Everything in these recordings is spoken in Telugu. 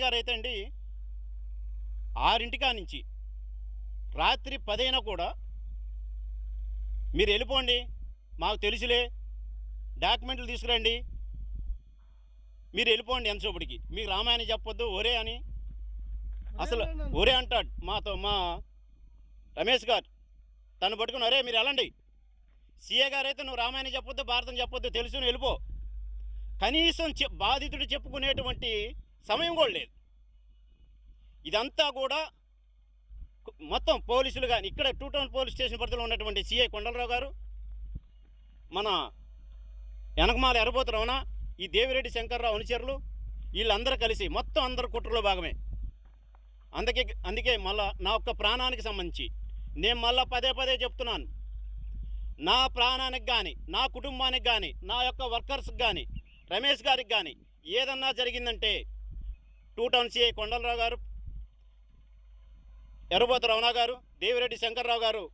గారు అయితే అండి ఆరింటికా నుంచి రాత్రి పదైనా కూడా మీరు వెళ్ళిపోండి మాకు తెలుసులే. డాక్యుమెంట్లు తీసుకురండి. మీరు వెళ్ళిపోండి ఎంతసేపటికి. మీకు రామాయణం చెప్పొద్దు ఒరే అని. అసలు ఒరే అంటాడు మాతో మా రమేష్ గారు. తను పట్టుకుని ఒరే మీరు వెళ్ళండి. సీఏ గారు అయితే నువ్వు రామాయణం చెప్పొద్దు భారతం చెప్పొద్దు తెలుసు నువ్వు వెళ్ళిపో. కనీసం చె- బాధితుడు చెప్పుకునేటువంటి సమయం కూడా లేదు. ఇదంతా కూడా మొత్తం పోలీసులు కానీ ఇక్కడ టూ టౌన్ పోలీస్ స్టేషన్ పరిధిలో ఉన్నటువంటి సిఐ కొండలరావు గారు మన వెనకమాల ఎర్రబోతు రమణ ఈ దేవిరెడ్డి శంకర్రావు అనుచరులు వీళ్ళందరూ కలిసి మొత్తం అందరు కుట్రలో భాగమే. అందుకే అందుకే మళ్ళా నా యొక్క ప్రాణానికి సంబంధించి నేను మళ్ళా పదే పదే చెప్తున్నాను. నా ప్రాణానికి కానీ నా కుటుంబానికి కానీ నా యొక్క వర్కర్స్కి కానీ రమేష్ గారికి కానీ ఏదన్నా జరిగిందంటే టూ టౌన్ సిఐ కొండలరావు గారు ఎర్రబోతు రమణ గారు దేవిరెడ్డి శంకర్రావు గారు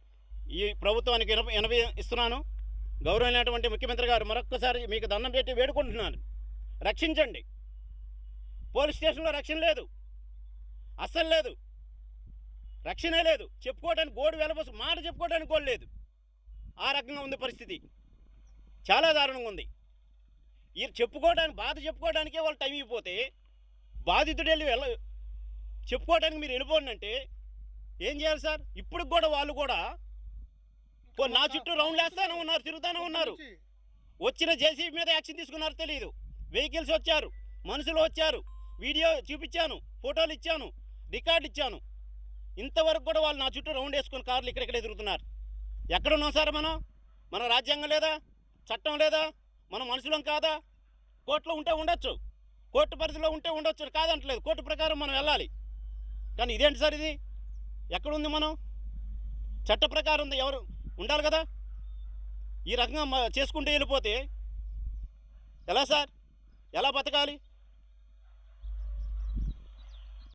ఈ ప్రభుత్వానికి ఎనభై ఇస్తున్నాను. గౌరవమైనటువంటి ముఖ్యమంత్రి గారు మరొక్కసారి మీకు దండం పెట్టి వేడుకుంటున్నాను. రక్షించండి. పోలీస్ స్టేషన్లో రక్షణ లేదు. అస్సలు లేదు. రక్షణే లేదు. చెప్పుకోవడానికి గోడు వెలబోసు మాట చెప్పుకోవడానికి గోడు లేదు. ఆ రకంగా ఉంది పరిస్థితి. చాలా దారుణంగా ఉంది. ఈ చెప్పుకోవడానికి బాధ చెప్పుకోవడానికే వాళ్ళు టైం అయిపోతే బాధితుడు వెళ్ళ చెప్పుకోవడానికి మీరు వెళ్ళిపోండి అంటే ఏం చేయాలి సార్? ఇప్పుడు కూడా వాళ్ళు కూడా నా చుట్టూ రౌండ్ వేస్తానే ఉన్నారు తిరుగుతానే ఉన్నారు. వచ్చిన జేసీబీ మీద యాక్షన్ తీసుకున్నారు తెలియదు వెహికల్స్ వచ్చారు మనుషులు వచ్చారు. వీడియో చూపించాను ఫోటోలు ఇచ్చాను రికార్డు ఇచ్చాను. ఇంతవరకు కూడా వాళ్ళు నా చుట్టూ రౌండ్ వేసుకుని కార్లు ఇక్కడిక్కడ తిరుగుతున్నారు. ఎక్కడున్నాం సార్ మనం? మన రాజ్యాంగం లేదా? చట్టం లేదా? మన మనుషులం కాదా? కోర్టులో ఉంటే ఉండొచ్చు. కోర్టు పరిధిలో ఉంటే ఉండొచ్చు కాదంటలేదు. కోర్టు ప్రకారం మనం వెళ్ళాలి. కానీ ఇదేంటి సార్ ఇది? ఎక్కడుంది మనం? చట్ట ప్రకారం ఉంది ఎవరు ఉండాలి కదా? ఈ రకంగా చేసుకుంటూ వెళ్ళిపోతే ఎలా సార్? ఎలా బతకాలి?